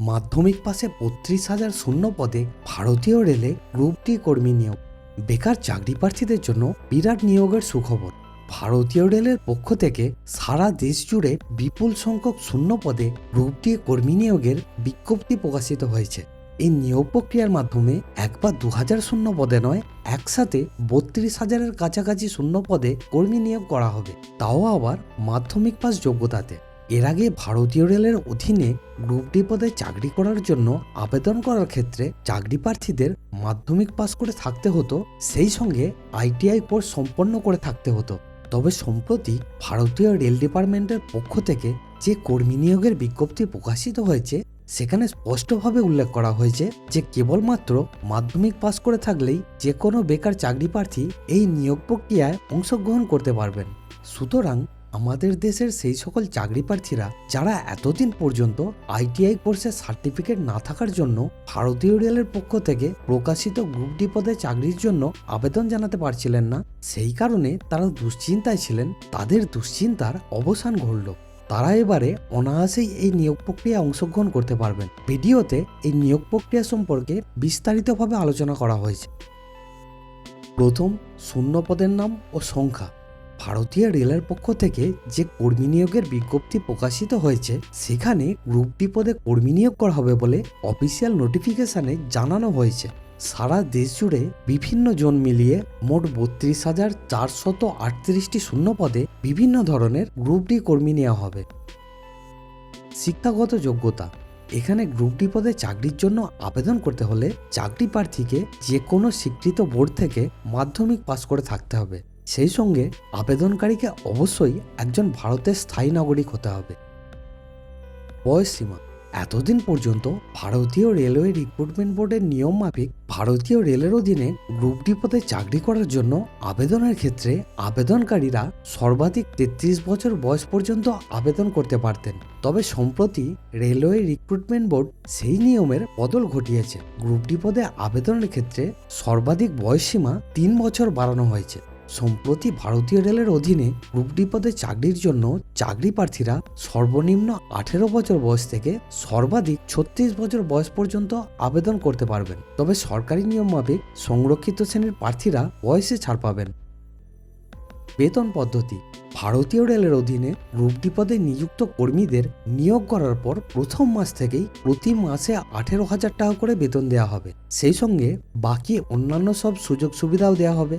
মাধ্যমিক পাশে বত্রিশ হাজার শূন্য পদে ভারতীয় রেলে গ্রুপ ডি কর্মী নিয়োগ। বেকার চাকরি প্রার্থীদের জন্য বিরাট নিয়োগের সুখবর। ভারতীয় রেলের পক্ষ থেকে সারা দেশ জুড়ে বিপুল সংখ্যক শূন্য পদে গ্রুপ ডি কর্মী নিয়োগের বিজ্ঞপ্তি প্রকাশিত হয়েছে। এই নিয়োগ প্রক্রিয়ার মাধ্যমে একবার দু হাজার শূন্য পদে নয়, একসাথে বত্রিশ হাজারের কাছাকাছি শূন্য পদে কর্মী নিয়োগ করা হবে। তাও আবার মাধ্যমিক পাস যোগ্যতাতে। এর আগে ভারতীয় রেলের অধীনে গ্রুপ ডি পদে চাকরি করার জন্য আবেদন করার ক্ষেত্রে চাকরি প্রার্থীদের মাধ্যমিক পাস করে থাকতে হতো, সেই সঙ্গে আইটিআই কোর্স সম্পন্ন করে থাকতে হতো। তবে সম্প্রতি ভারতীয় রেল ডিপার্টমেন্টের পক্ষ থেকে যে কর্মী নিয়োগের বিজ্ঞপ্তি প্রকাশিত হয়েছে, সেখানে স্পষ্টভাবে উল্লেখ করা হয়েছে যে কেবলমাত্র মাধ্যমিক পাস করে থাকলেই যে কোনো বেকার চাকরি প্রার্থী এই নিয়োগ প্রক্রিয়ায় অংশগ্রহণ করতে পারবেন। সুতরাং আমাদের দেশের সেই সকল চাকরি প্রার্থীরা যারা এতদিন পর্যন্ত আইটিআই কোর্সের সার্টিফিকেট না থাকার জন্য ভারতীয় রেলের পক্ষ থেকে প্রকাশিত গ্রুপ ডি পদে চাকরির জন্য আবেদন জানাতে পারছিলেন না, সেই কারণে তারা দুশ্চিন্তায় ছিলেন। তাদের দুশ্চিন্তার অবসান ঘটল। তারা এবারে অনায়াসেই এই নিয়োগ প্রক্রিয়ায় অংশগ্রহণ করতে পারবেন। ভিডিওতে এই নিয়োগ প্রক্রিয়া সম্পর্কে বিস্তারিতভাবে আলোচনা করা হয়েছে। প্রথম শূন্য পদের নাম ও সংখ্যা। ভারতীয় রেলের পক্ষ থেকে যে কর্মী নিয়োগের বিজ্ঞপ্তি প্রকাশিত হয়েছে, সেখানে গ্রুপ ডি পদে কর্মী নিয়োগ করা হবে বলে অফিসিয়াল নোটিফিকেশনে জানানো হয়েছে। সারা দেশ জুড়ে বিভিন্ন জন মিলিয়ে মোট বত্রিশ হাজার চারশত আটত্রিশটি শূন্য পদে বিভিন্ন ধরনের গ্রুপ ডি কর্মী নেওয়া হবে। শিক্ষাগত যোগ্যতা। এখানে গ্রুপ ডি পদে চাকরির জন্য আবেদন করতে হলে চাকরি প্রার্থীকে যে কোনো স্বীকৃত বোর্ড থেকে মাধ্যমিক পাস করে থাকতে হবে। সেই সঙ্গে আবেদনকারীকে অবশ্যই একজন ভারতের স্থায়ী নাগরিক হতে হবে। বয়স সীমা। এতদিন পর্যন্ত ভারতীয় রেলওয়ে রিক্রুটমেন্ট বোর্ডের নিয়ম মাফিক ভারতীয় রেলের অধীনে গ্রুপ ডি পদে চাকরি করার জন্য আবেদনের ক্ষেত্রে আবেদনকারীরা সর্বাধিক তেত্রিশ বছর বয়স পর্যন্ত আবেদন করতে পারতেন। তবে সম্প্রতি রেলওয়ে রিক্রুটমেন্ট বোর্ড সেই নিয়মের বদল ঘটিয়েছে। গ্রুপ ডি পদে আবেদনের ক্ষেত্রে সর্বাধিক বয়সসীমা তিন বছর বাড়ানো হয়েছে। সম্প্রতি ভারতীয় রেলের অধীনে গ্রুপ ডি পদে চাকরির জন্য চাকরি প্রার্থীরা সর্বনিম্ন আঠেরো বছর বয়স থেকে সর্বাধিক ছত্রিশ বছর বয়স পর্যন্ত আবেদন করতে পারবেন। তবে সরকারি নিয়ম মাফিক সংরক্ষিত শ্রেণির প্রার্থীরা বয়সে ছাড় পাবেন। বেতন পদ্ধতি। ভারতীয় রেলের অধীনে গ্রুপ ডি পদে নিযুক্ত কর্মীদের নিয়োগ করার পর প্রথম মাস থেকেই প্রতি মাসে আঠেরো হাজার টাকা করে বেতন দেওয়া হবে। সেই সঙ্গে বাকি অন্যান্য সব সুযোগ সুবিধাও দেওয়া হবে।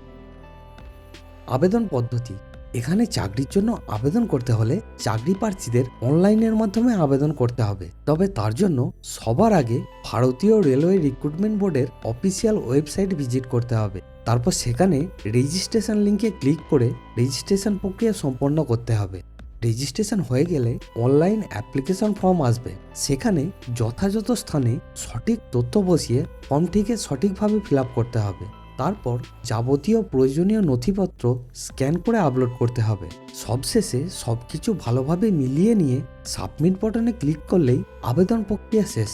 আবেদন পদ্ধতি। এখানে চাকরির জন্য আবেদন করতে হলে চাকরি প্রার্থীদের অনলাইনের মাধ্যমে আবেদন করতে হবে। তবে তার জন্য সবার আগে ভারতীয় রেলওয়ে রিক্রুটমেন্ট বোর্ডের অফিসিয়াল ওয়েবসাইট ভিজিট করতে হবে। তারপর সেখানে রেজিস্ট্রেশন লিঙ্কে ক্লিক করে রেজিস্ট্রেশন প্রক্রিয়া সম্পন্ন করতে হবে। রেজিস্ট্রেশন হয়ে গেলে অনলাইন অ্যাপ্লিকেশন ফর্ম আসবে। সেখানে যথাযথ স্থানে সঠিক তথ্য বসিয়ে ফর্মটিকে সঠিকভাবে ফিল করতে হবে। তারপর যাবতীয় প্রয়োজনীয় নথিপত্র স্ক্যান করে আপলোড করতে হবে। সবশেষে সব কিছু ভালোভাবে মিলিয়ে নিয়ে সাবমিট বটনে ক্লিক করলেই আবেদন প্রক্রিয়া শেষ।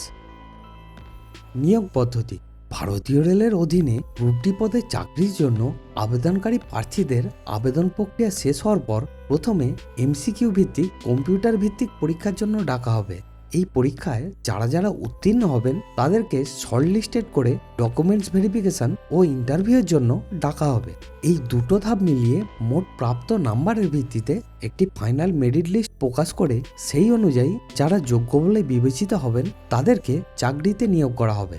নিয়োগ পদ্ধতি। ভারতীয় রেলের অধীনে গ্রুপ পদে চাকরির জন্য আবেদনকারী প্রার্থীদের আবেদন প্রক্রিয়া শেষ হওয়ার পর প্রথমে এমসিকিউ ভিত্তিক কম্পিউটার ভিত্তিক পরীক্ষার জন্য ডাকা হবে। এই পরীক্ষায় যারা যারা উত্তীর্ণ হবেন, তাদেরকে শর্টলিস্টেড করে ডকুমেন্টস ভেরিফিকেশন ও ইন্টারভিউয়ের জন্য ডাকা হবে। এই দুটো ধাপ মিলিয়ে মোট প্রাপ্ত নাম্বারের ভিত্তিতে একটি ফাইনাল মেরিট লিস্ট প্রকাশ করে সেই অনুযায়ী যারা যোগ্য বলে বিবেচিত হবেন, তাদেরকে চাকরিতে নিয়োগ করা হবে।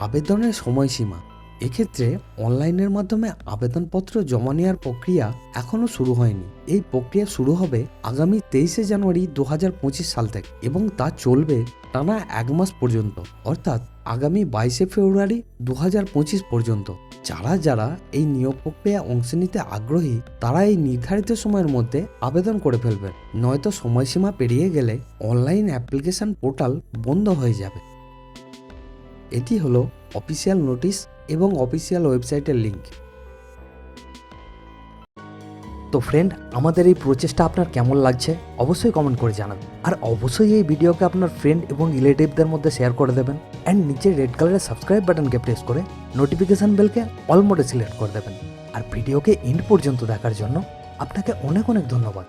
আবেদনের সময়সীমা এক্ষেত্রে অনলাইনের মাধ্যমে আবেদনপত্র জমা নেওয়ার প্রক্রিয়া এখনও শুরু হয়নি। এই প্রক্রিয়া শুরু হবে আগামী তেইশে জানুয়ারি দু হাজার পঁচিশ সাল থেকে এবং তা চলবে টানা এক মাস পর্যন্ত, অর্থাৎ আগামী বাইশে ফেব্রুয়ারি দু হাজার পঁচিশ পর্যন্ত। যারা যারা এই নিয়োগ প্রক্রিয়ায় অংশ নিতে আগ্রহী, তারা এই নির্ধারিত সময়ের মধ্যে আবেদন করে ফেলবেন। নয়তো সময়সীমা পেরিয়ে গেলে অনলাইন অ্যাপ্লিকেশন পোর্টাল বন্ধ হয়ে যাবে। এটি হলো অফিসিয়াল নোটিশ এবং অফিসিয়াল ওয়েবসাইটের লিঙ্ক তো ফ্রেন্ড আমাদের এই প্রচেষ্টা আপনার কেমন লাগছে? অবশ্যই কমেন্ট করে জানাবেন আর অবশ্যই এই ভিডিওকে আপনার ফ্রেন্ড এবং রিলেটিভদের মধ্যে শেয়ার করে দেবেন। অ্যান্ড নিচে রেড কালারের সাবস্ক্রাইব বাটনকে প্রেস করে নোটিফিকেশান বেলকে অল মোডে সিলেক্ট করে দেবেন। আর ভিডিওকে এন্ড পর্যন্ত দেখার জন্য আপনাকে অনেক অনেক ধন্যবাদ।